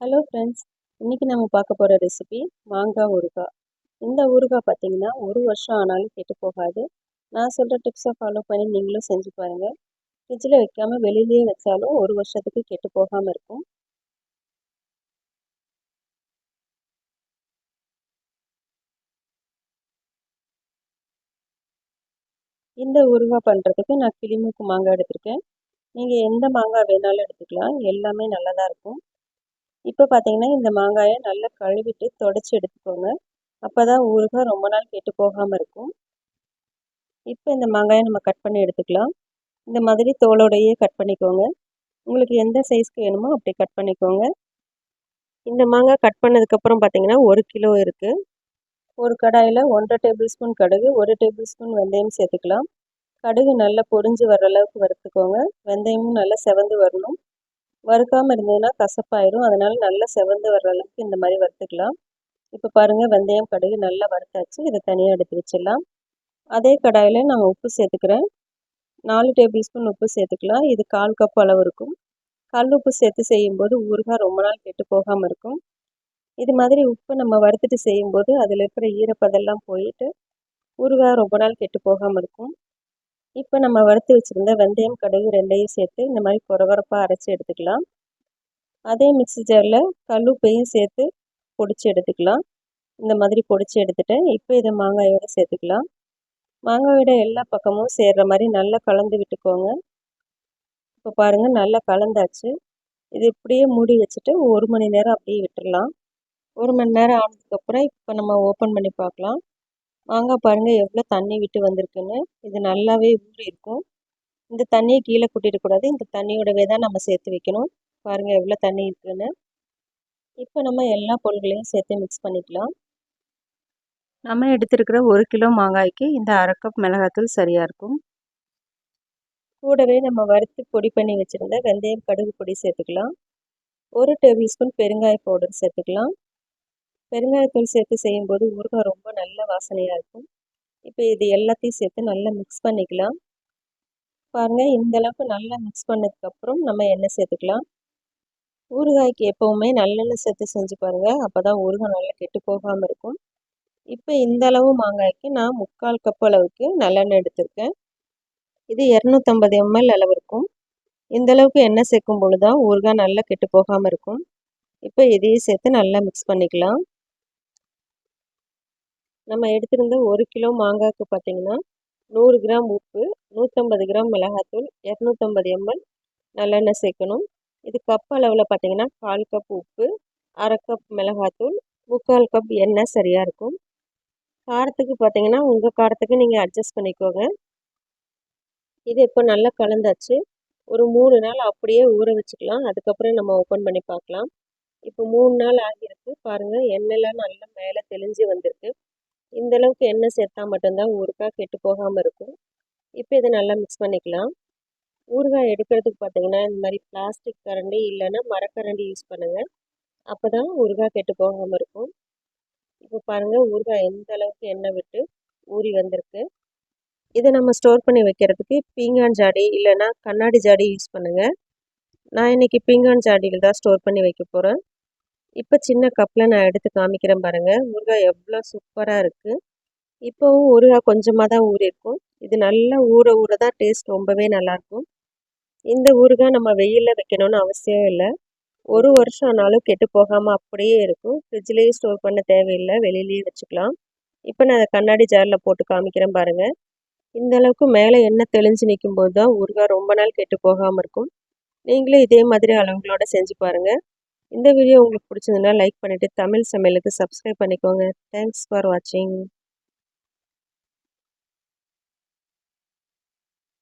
Hello friends இன்றைக்கி நம்ம பார்க்க போகிற ரெசிபி மாங்காய் ஊறுகாய். இந்த ஊறுகாய் பார்த்தீங்கன்னா ஒரு வருஷம் ஆனாலும் கெட்டு போகாது. நான் சொல்கிற டிப்ஸை ஃபாலோ பண்ணி நீங்களும் செஞ்சு பாருங்கள் ஃப்ரிட்ஜில் வைக்காமல் வெளியிலேயே வச்சாலும் ஒரு வருஷத்துக்கு கெட்டு போகாமல் இருக்கும். இந்த ஊறுகாய் பண்ணுறதுக்கு நான் கிளிமூக்கு மாங்காய் எடுத்திருக்கேன். நீங்கள் எந்த மாங்காய் வேணாலும் எடுத்துக்கலாம். எல்லாமே நல்லதாக இருக்கும். இப்போ பார்த்தீங்கன்னா இந்த மாங்காயை நல்லா கழுவிட்டு தொடச்சி எடுத்துக்கோங்க. அப்போ தான் ஊறுகாய் ரொம்ப நாள் கெட்டு போகாமல் இருக்கும். இப்போ இந்த மாங்காயை நம்ம கட் பண்ணி எடுத்துக்கலாம். இந்த மாதிரி தோலோடையே கட் பண்ணிக்கோங்க. உங்களுக்கு எந்த சைஸ்க்கு வேணுமோ அப்படி கட் பண்ணிக்கோங்க. இந்த மாங்காய் கட் பண்ணதுக்கப்புறம் பார்த்தீங்கன்னா ஒரு கிலோ இருக்குது ஒரு கடாயில் ஒன்றரை டேபிள் ஸ்பூன் கடுகு ஒரு டேபிள் ஸ்பூன் வெந்தயம் சேர்த்துக்கலாம். கடுகு நல்லா பொரிஞ்சு வர அளவுக்கு வறுத்துக்கோங்க. வெந்தயமும் நல்லா செவந்து வரணும். வறுக்காமல் இருந்ததுன்னா கசப்பாயிடும் அதனால் நல்லா செவந்து வர்ற அளவுக்கு இந்த மாதிரி வறுத்துக்கலாம். இப்போ பாருங்கள் வெந்தயம் கடுகு நல்லா வறுத்தாச்சு. இதை தனியாக எடுத்து வச்சிடலாம். அதே கடாயில் நான் உப்பு சேர்த்துக்கிறேன். நாலு டேபிள் ஸ்பூன் உப்பு சேர்த்துக்கலாம். இது கால் கப் அளவு இருக்கும். கல் உப்பு சேர்த்து செய்யும்போது ஊறுகாய் ரொம்ப நாள் கெட்டு போகாமல் இருக்கும். இது மாதிரி உப்பு நம்ம வறுத்துட்டு செய்யும்போது அதில் இருக்கிற ஈரப்பதெல்லாம் போயிட்டு ஊறுகாய் ரொம்ப நாள் கெட்டு போகாமல் இருக்கும். இப்போ நம்ம வறுத்து வச்சுருந்த வெந்தயம் கடுகு ரெண்டையும் சேர்த்து இந்த மாதிரி குறகுறப்பாக அரைச்சி எடுத்துக்கலாம். அதே மிக்சி ஜாரில் கல்லுப்பையும் சேர்த்து பொடிச்சு எடுத்துக்கலாம். இந்த மாதிரி பொடிச்சு எடுத்துட்டேன் இப்போ இதை மாங்காயோடு சேர்த்துக்கலாம். மாங்காயோட எல்லா பக்கமும் சேர்கிற மாதிரி நல்லா கலந்து விட்டுக்கோங்க. இப்போ பாருங்கள் நல்லா கலந்தாச்சு. இது இப்படியே மூடி வச்சுட்டு ஒரு மணி நேரம் அப்படியே விட்டுடலாம் ஒரு மணி நேரம் ஆனதுக்கப்புறம் இப்போ நம்ம ஓப்பன் பண்ணி பார்க்கலாம். மாங்காய் பாருங்கள் எவ்வளோ தண்ணி விட்டு வந்திருக்குன்னு. இது நல்லாவே ஊறி இருக்கும். இந்த தண்ணியை கீழே கூட்டிடக்கூடாது இந்த தண்ணியோடவே தான் நம்ம சேர்த்து வைக்கணும். பாருங்கள் எவ்வளோ தண்ணி இருக்குன்னு. இப்போ நம்ம எல்லா பொருள்களையும் சேர்த்து மிக்ஸ் பண்ணிக்கலாம். நம்ம எடுத்துருக்கிற ஒரு கிலோ மாங்காய்க்கு இந்த அரை கப் மிளகாத்தூள் சரியாக இருக்கும். கூடவே நம்ம வறுத்து பொடி பண்ணி வச்சுருந்த வெந்தயம் கடுகு பொடி சேர்த்துக்கலாம். ஒரு டேபிள் ஸ்பூன் பெருங்காய பவுடர் சேர்த்துக்கலாம். பெருங்காயத்தூள் சேர்த்து செய்யும்போது ஊறுகாய் ரொம்ப நல்ல வாசனையாக இருக்கும். இப்போ இது எல்லாத்தையும் சேர்த்து நல்லா மிக்ஸ் பண்ணிக்கலாம். பாருங்கள் இந்த அளவுக்கு நல்லா மிக்ஸ் பண்ணதுக்கப்புறம் நம்ம எண்ணெய் சேர்த்துக்கலாம். ஊறுகாய்க்கு எப்போவுமே நல்லெண்ணெய் சேர்த்து செஞ்சு பாருங்கள் அப்போ தான் ஊறுகாய் நல்லா கெட்டு போகாமல் இருக்கும். இப்போ இந்த அளவு மாங்காய்க்கு நான் முக்கால் கப் அளவுக்கு நல்லெண்ணெய் எடுத்திருக்கேன். இது இரநூத்தம்பது எம்எல் அளவு இருக்கும். இந்த அளவுக்கு எண்ணெய் சேர்க்கும் பொழுது தான் ஊறுகாய் நல்லா கெட்டு போகாமல் இருக்கும். இப்போ இதையும் சேர்த்து நல்லா மிக்ஸ் பண்ணிக்கலாம். நம்ம எடுத்திருந்த ஒரு கிலோ மாங்காய்க்கு பார்த்திங்கன்னா நூறு கிராம் உப்பு நூற்றம்பது கிராம் மிளகாத்தூள் இரநூத்தம்பது எம்எல் நல்லெண்ணெய் சேர்க்கணும். இது கப் அளவில் பார்த்திங்கன்னா கால் கப் உப்பு அரை கப் மிளகாத்தூள் முக்கால் கப் எண்ணெய் சரியாக இருக்கும். காரத்துக்கு பார்த்திங்கன்னா உங்கள் காரத்துக்கு நீங்கள் அட்ஜஸ்ட் பண்ணிக்கோங்க. இது இப்போ நல்லா கலந்தாச்சு. ஒரு மூணு நாள் அப்படியே ஊற வச்சுக்கலாம். அதுக்கப்புறம் நம்ம ஓப்பன் பண்ணி பார்க்கலாம். இப்போ மூணு நாள் ஆகியிருக்கு. பாருங்கள் எண்ணெய்லாம் நல்லா மேலே தெளிஞ்சு வந்திருக்கு. இந்த அளவுக்கு எண்ணெய் சேர்த்தா மட்டும்தான் ஊறுகாய் கெட்டு போகாமல் இருக்கும். இப்போ இதை நல்லா மிக்ஸ் பண்ணிக்கலாம். ஊறுகாய் எடுக்கிறதுக்கு பார்த்தீங்கன்னா இந்த மாதிரி பிளாஸ்டிக் கரண்டி இல்லைன்னா மரக்கரண்டி யூஸ் பண்ணுங்கள் அப்போ தான் ஊறுகாய் கெட்டு போகாமல் இருக்கும். இப்போ பாருங்கள் ஊறுகாய் எந்த அளவுக்கு எண்ணெய் விட்டு ஊறி வந்திருக்கு. இதை நம்ம ஸ்டோர் பண்ணி வைக்கிறதுக்கு பீங்கான் ஜாடி இல்லைன்னா கண்ணாடி ஜாடி யூஸ் பண்ணுங்கள் நான் இன்றைக்கி பீங்கான் ஜாடியில் தான் ஸ்டோர் பண்ணி வைக்க போகிறேன் இப்போ சின்ன கப்பில் நான் எடுத்து காமிக்கிறேன் பாருங்கள் ஊறுகாய் எவ்வளோ சூப்பராக இருக்குது இப்போவும் ஊறுகாய் கொஞ்சமாக தான் ஊறியிருக்கும் இது நல்லா ஊற ஊற தான் டேஸ்ட் ரொம்பவே நல்லாயிருக்கும் இந்த ஊறுகாய் நம்ம வெயிலில் வைக்கணும்னு அவசியம் இல்லை. ஒரு வருஷம் ஆனாலும் கெட்டு போகாமல் அப்படியே இருக்கும். ஃப்ரிட்ஜ்லேயே ஸ்டோர் பண்ண தேவையில்லை. வெளியிலேயே வச்சுக்கலாம். இப்போ நான் அதை கண்ணாடி ஜாரில் போட்டு காமிக்கிறேன் பாருங்கள் இந்த அளவுக்கு மேலே எண்ணெய் தெளிஞ்சு நிற்கும் போது தான் ஊறுகாய் ரொம்ப நாள் கெட்டு போகாமல் இருக்கும். நீங்களும் இதே மாதிரி அளவுகளோட செஞ்சு பாருங்கள் இந்த வீடியோ உங்களுக்கு பிடிச்சதுன்னா லைக் பண்ணிவிட்டு தமிழ் சமையலுக்கு சப்ஸ்கிரைப் பண்ணிக்கோங்க. தேங்க்ஸ் ஃபார் வாட்சிங்